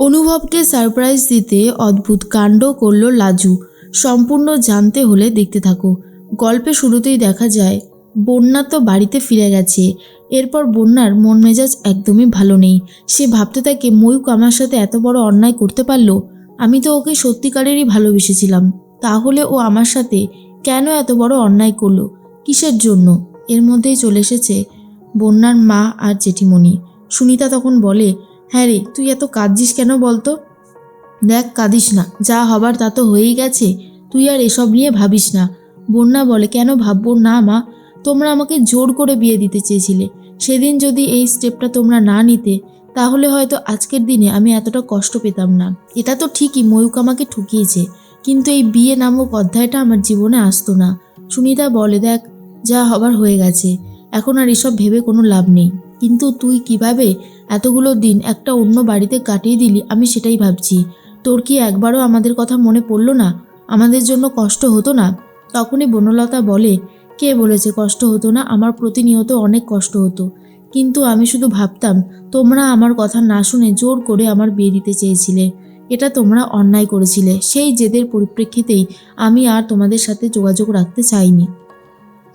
অনুভবকে surprise দিতে অদ্ভুত কাণ্ড করল লাজু। সম্পূর্ণ জানতে হলে দেখতে থাকো। গল্পে শুরুতেই দেখা যায়, বন্যা তো বাড়িতে ফিরে গেছে। এরপর বন্যার মন মেজাজ একদমই ভালো নেই। সে ভাবতে থাকে, ময়ূক আমার সাথে এত বড় অন্যায় করতে পারল? আমি তো ওকে সত্যিকারেরই ভালোবেসেছিলাম। তাহলে ও আমার সাথে কেন এত বড় অন্যায় করল? কিসের জন্য? এর মধ্যেই চলে এসেছে বন্যার মা আর জেঠিমণি। সুনিতা তখন বলে হ্যাঁ রে, তুই এত কাঁদছিস কেন বলতো? দেখ, কাঁদিস না। যা হবার তা তো হয়েই গেছে। তুই আর এসব নিয়ে ভাবিস না। বন্যা বলে, কেন ভাববো না মা? তোমরা আমাকে জোর করে বিয়ে দিতে চেয়েছিলে। সেদিন যদি এই স্টেপটা তোমরা না নিতে, তাহলে হয়তো আজকের দিনে আমি এতটা কষ্ট পেতাম না। এটা তো ঠিকই, ময়ূক আমাকে ঠকিয়েছে। কিন্তু এই বিয়ে নামক অধ্যায়টা আমার জীবনে আসতো না। সুনিতা বলে, দেখ, যা হবার হয়ে গেছে। এখন আর এসব ভেবে কোনো লাভ নেই। কিন্তু তুই কীভাবে এতগুলো দিন একটা অন্য বাড়িতে কাটিয়ে দিলি, আমি সেটাই ভাবছি। তোর কি একবারও আমাদের কথা মনে পড়ল না? আমাদের জন্য কষ্ট হতো না? তখনই বনলতা বলে, কে বলেছে কষ্ট হতো না? আমার প্রতিনিয়ত অনেক কষ্ট হতো। কিন্তু আমি শুধু ভাবতাম, তোমরা আমার কথা না শুনে জোর করে আমার বিয়ে দিতে চেয়েছিলে। এটা তোমরা অন্যায় করেছিলে। সেই জেদের পরিপ্রেক্ষিতেই আমি আর তোমাদের সাথে যোগাযোগ রাখতে চাইনি।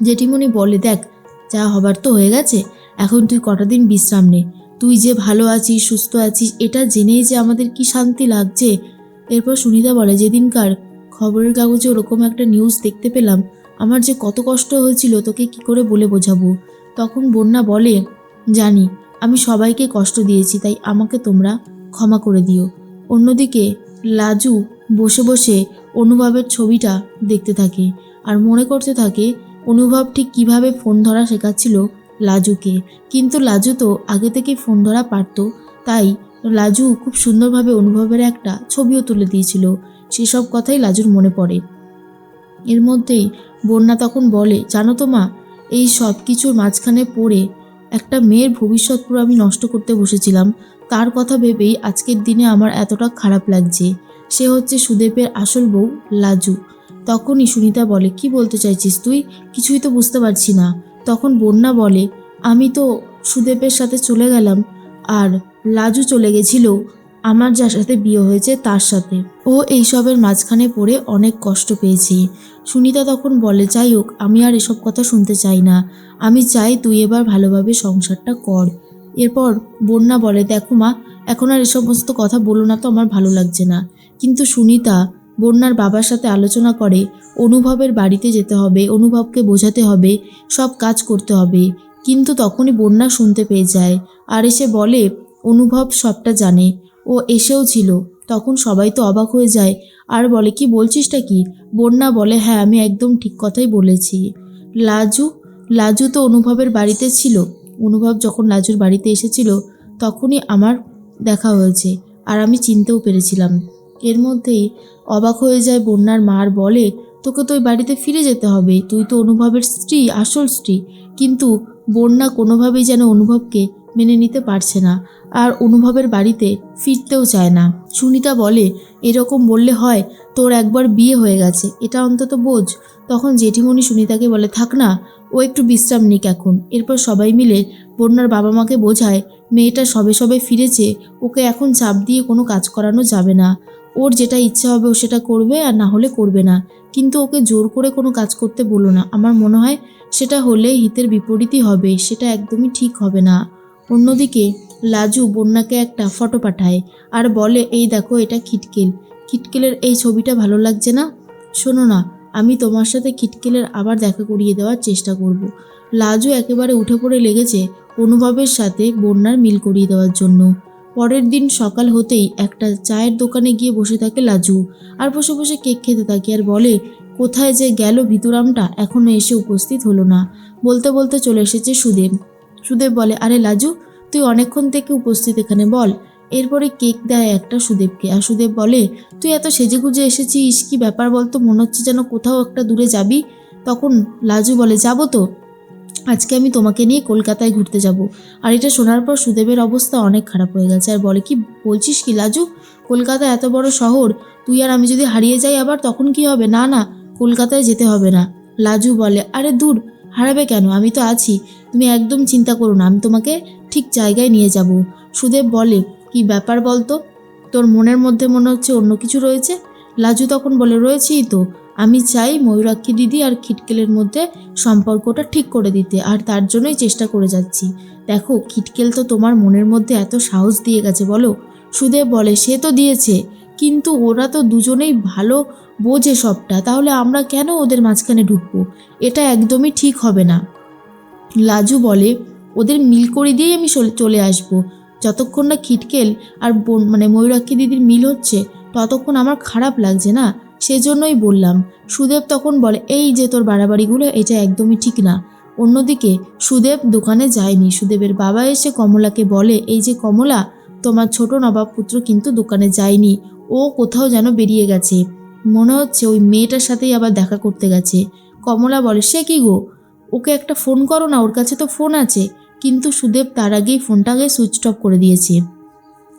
জেঠিমণি বলে, দেখ, যা হবার তো হয়ে গেছে। এখন তুই কটা দিন বিশ্রাম নে। তুই যে ভালো আছিস, সুস্থ আছিস, এটা জেনেই যে আমাদের কি শান্তি লাগছে। এরপর সুনিতা বলে, যেদিনকার খবরের কাগজে ওরকম একটা নিউজ দেখতে পেলাম, আমার যে কত কষ্ট হয়েছিল, তোকে কি করে বলে বোঝাবো? তখন বন্যা বলে, জানি, আমি সবাইকে কষ্ট দিয়েছি, তাই আমাকে তোমরা ক্ষমা করে দিও। অন্যদিকে লাজু বসে বসে অনুভবের ছবিটা দেখতে থাকে আর মনে করতে থাকে, অনুভব ঠিক কীভাবে ফোন ধরা শেখাচ্ছিল লাজুকে। কিন্তু লাজু তো আগে থেকে ফোন ধরা পারতো, তাই লাজু খুব সুন্দরভাবে অনুভবের একটা ছবিও তুলে দিয়েছিল। সেসব কথাই লাজুর মনে পড়ে। এর মধ্যেই বন্যা তখন বলে, জানো তো মা, এই সব কিছুর মাঝখানে পড়ে একটা মেয়ের ভবিষ্যৎ পুরো আমি নষ্ট করতে বসেছিলাম। তার কথা ভেবেই আজকের দিনে আমার এতটা খারাপ লাগছে। সে হচ্ছে সুদেবের আসল বউ লাজু। তখনই সুনিতা বলে, কি বলতে চাইছিস তুই? কিছুই তো বুঝতে পারছি না। তখন বন্যা বলে, আমি তো সুদেবের সাথে চলে গেলাম, আর লাজু চলে গেছিল, আমার যার সাথে বিয়ে হয়েছে তার সাথে। ও এইসবের মাঝখানে পড়ে অনেক কষ্ট পেয়েছে। সুনিতা তখন বলে, যাই হোক, আমি আর এসব কথা শুনতে চাই না। আমি চাই তুই এবার ভালোভাবে সংসারটা কর। এরপর বন্যা বলে, দেখো মা, এখন আর এ সমস্ত কথা বলো না তো, আমার ভালো লাগছে না। কিন্তু সুনিতা বন্যার বাবার সাথে আলোচনা করে, অনুভবের বাড়িতে যেতে হবে, অনুভবকে বোঝাতে হবে, সব কাজ করতে হবে। কিন্তু তখনই বন্যা শুনতে পেয়ে যায়। আর এসে বলে, অনুভব সবটা জানে। ও এসেও ছিল। তখন সবাই তো অবাক হয়ে যায়। আর বলে, কি বলছিসটা কি? বন্যা বলে হ্যাঁ আমি একদম ঠিক কথাই বলেছি। লাজু? লাজু তো অনুভবের বাড়িতে ছিল। অনুভব যখন লাজুর বাড়িতে এসেছিল, তখনই আমার দেখা হয়েছে। আর আমি চিনতেও পেরেছিলাম। এর মধ্যেই অবাক হয়ে যায় বন্যার মার বলে, তোকে তো ওই বাড়িতে ফিরে যেতে হবে। তুই তো অনুভবের স্ত্রী, আসল স্ত্রী। কিন্তু বন্যা কোনোভাবেই যেন অনুভবকে মেনে নিতে পারছে না। আর অনুভবের বাড়িতে ফিরতেও চায় না। সুনিতা বলে, এরকম বললে হয় তোর একবার বিয়ে হয়ে গেছে। এটা অন্তত বোঝ। তখন জেঠিমণি সুনিতাকে বলে, থাক না, ও একটু বিশ্রাম নিক এখন। এরপর সবাই মিলে বন্যার বাবা মাকে বোঝায়, মেয়েটা সবে সবে ফিরেছে। ওকে এখন চাপ দিয়ে কোনো কাজ করানো যাবে না। ওর যেটা ইচ্ছা হবে ও সেটা করবে আর না হলে করবে না। কিন্তু ওকে জোর করে কোনো কাজ করতে বলো না। আমার মনে হয় সেটা হলে হিতের বিপরীতই হবে, সেটা একদমই ঠিক হবে না। অন্যদিকে লাজু বন্যাকে একটা ফটো পাঠায় আর বলে, এই দেখো, এটা খিটকেল। খিটকেলের এই ছবিটা ভালো লাগছে না? শোনো না, আমি তোমার সাথে খিটকেলের আবার দেখা করিয়ে দেওয়ার চেষ্টা করব। লাজু একেবারে উঠে পড়ে লেগেছে অনুভবের সাথে বন্যার মিল করিয়ে দেওয়ার জন্য। পরের দিন সকাল হতেই একটা চায়ের দোকানে গিয়ে বসে থাকে লাজু। আর বসে বসে কেক খেতে থাকে আর বলে, কোথায় যে গেল ভিতুরামটা? এখনও এসে উপস্থিত হলো না। বলতে বলতে চলে এসেছে সুদেব। সুদেব বলে, আরে লাজু, তুই অনেকক্ষণ থেকে উপস্থিত এখানে বল। এরপরে কেক দেয় একটা সুদেবকে। আর সুদেব বলে, তুই এত সেজেগুজে এসেছিস, কি ব্যাপার বলতো? মনে হচ্ছে যেন কোথাও একটা দূরে যাবি। তখন লাজু বলে, যাব তো। আজকে আমি তোমাকে নিয়ে কলকাতায় ঘুরতে যাব। আর এটা শোনার পর সুদেবের অবস্থা অনেক খারাপ হয়ে গেছে। আর বলে, কি বলছিস কি লাজু? কলকাতা এত বড় শহর, তুই আর আমি যদি হারিয়ে যাই আবার তখন কি হবে? না না, কলকাতায় যেতে হবে না। লাজু বলে, আরে দূর, হারাবে কেন? আমি তো আছি। তুমি একদম চিন্তা করো না, আমি তোমাকে ঠিক জায়গায় নিয়ে যাব। সুদেব বলে, কি ব্যাপার বলতো? তোর মনের মধ্যে মনে হচ্ছে অন্য কিছু রয়েছে? লাজু তখন বলে, রয়েছেই তো। আমি চাই ময়ূরাক্ষী দিদি আর খিটকেলের মধ্যে সম্পর্কটা ঠিক করে দিতে, আর তার জন্যই চেষ্টা করে যাচ্ছি। দেখো, খিটকেল তো তোমার মনের মধ্যে এত সাহস দিয়ে গেছে, বলো? সুদেব বলে, সে তো দিয়েছে। কিন্তু ওরা তো দুজনেই ভালো বোঝে সবটা, তাহলে আমরা কেন ওদের মাঝখানে ঢুকবো? এটা একদমই ঠিক হবে না। লাজু বলে, ওদের মিল করে দিয়েই আমি চলে- আসব। যতক্ষণ না খিটকেল আর বোন মানে ময়ূরাক্ষী দিদির মিল হচ্ছে, ততক্ষণ আমার খারাপ লাগছে না? সেজন্যই বললাম। সুদেব তখন বলে, এই যে তোর বাড়াবাড়িগুলো, এটা একদমই ঠিক না। অন্যদিকে সুদেব দোকানে যায়নি। সুদেবের বাবা এসে কমলাকে বলে, এই যে কমলা, তোমার ছোট নবাব পুত্র কিন্তু দোকানে যায়নি। ও কোথাও যেন বেরিয়ে গেছে। মনে হচ্ছে ওই মেয়েটার সাথেই আবার দেখা করতে গেছে। কমলা বলে, সে কি গো? ওকে একটা ফোন করো না, ওর কাছে তো ফোন আছে। কিন্তু সুদেব তার আগেই ফোনটাকে সুইচ অফ করে দিয়েছে।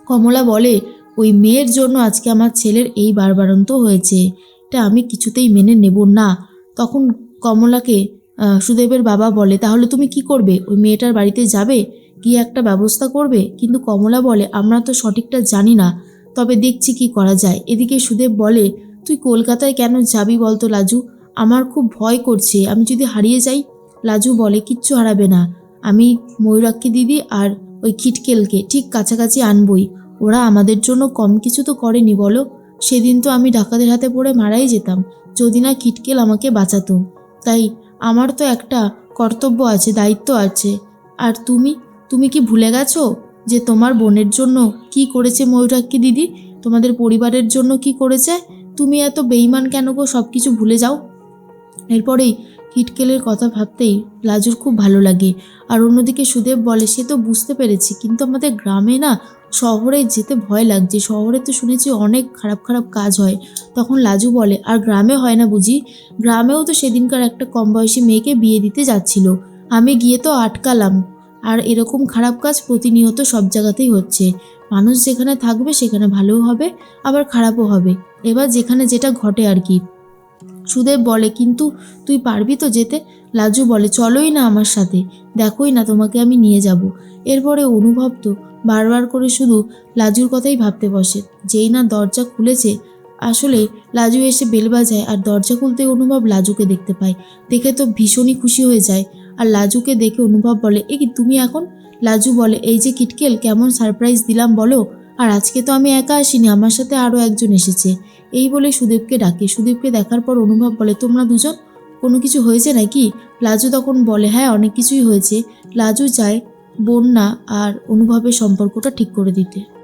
কমলা বলে ওই মেয়ের জন্য আজকে আমার ছেলের এই বারবারন্ত হয়েছে। এটা আমি কিছুতেই মেনে নেব না। তখন কমলাকে সুদেবের বাবা বলে, তাহলে তুমি কি করবে? ওই মেয়েটার বাড়িতে যাবে? কি একটা ব্যবস্থা করবে? কিন্তু কমলা বলে, আমরা তো সঠিকটা জানি না। তবে দেখছি কি করা যায়। এদিকে সুদেব বলে, তুই কলকাতায় কেন যাবি বলতো লাজু? আমার খুব ভয় করছে। আমি যদি হারিয়ে যাই? লাজু বলে, কিচ্ছু হারাবে না। আমি ময়ূরাক্ষী দিদি আর ওই খিটকেলকে ঠিক কাছাকাছি আনবই। ওরা আমাদের জন্য কম কিছু তো করেনি, বলো। সেদিন তো আমি ডাকাতের হাতে পড়ে মারাই যেতাম। যদি না খিটকেল আমাকে বাঁচাতো। তাই আমার তো একটা কর্তব্য আছে, দায়িত্ব আছে। আর তুমি? তুমি কি ভুলে গেছো যে তোমার বোনের জন্য কি করেছে ময়ূরাক্ষী দিদি? তোমাদের পরিবারের জন্য কি করেছে? তুমি এত বেইমান কেন গো? সব কিছু ভুলে যাও। এরপরেই কিটকেলের কথা ভাবতেই লাজুর খুব ভালো লাগে। আর অন্যদিকে সুদেব বলে, সে তো বুঝতে পেরেছি, কিন্তু আমাদের গ্রামে না শহরে যেতে ভয় লাগছে। শহরে তো শুনেছি অনেক খারাপ খারাপ কাজ হয়। তখন লাজু বলে, আর গ্রামে হয় না বুঝি? গ্রামেও তো সেদিনকার একটা কম বয়সী মেয়েকে বিয়ে দিতে যাচ্ছিল। আমি গিয়ে তো আটকালাম। আর এরকম খারাপ কাজ প্রতিনিয়ত সব জায়গাতেই হচ্ছে। মানুষ যেখানে থাকবে সেখানে ভালোও হবে, আবার খারাপও হবে। এবার যেখানে যেটা ঘটে আর কি। সুদেব বলে, কিন্তু তুই পারবি তো যেতে? লাজু বলে, চলোই না আমার সাথে। দেখোই না তোমাকে আমি নিয়ে যাব। এরপরে অনুভব তো বারবার করে শুধু লাজুর কথাই ভাবতে বসে। যেই না দরজা খুলেছে, আসলে লাজু এসে বেল বাজায় আর দরজা খুলতে অনুভব লাজুকে দেখতে পায়। দেখে তো ভীষণই খুশি হয়ে যায়। আর লাজুকে দেখে অনুভব বলে, এ কি তুমি এখন? লাজু বলে, এই যে কিটকেল, কেমন সারপ্রাইজ দিলাম বলো। আর আজকে তো আমি একা আসিনি, আমার সাথে আরও একজন এসেছে। এই বলে সুদেবকে ডাকে। সুদেবকে দেখার পর অনুভব বলে, তোমরা দুজন? কোনো কিছু হয়েছে নাকি? লাজু তখন বলে হ্যাঁ অনেক কিছুই হয়েছে। লাজু চায় বন্যা আর অনুভবের সম্পর্কটা ঠিক করে দিতে।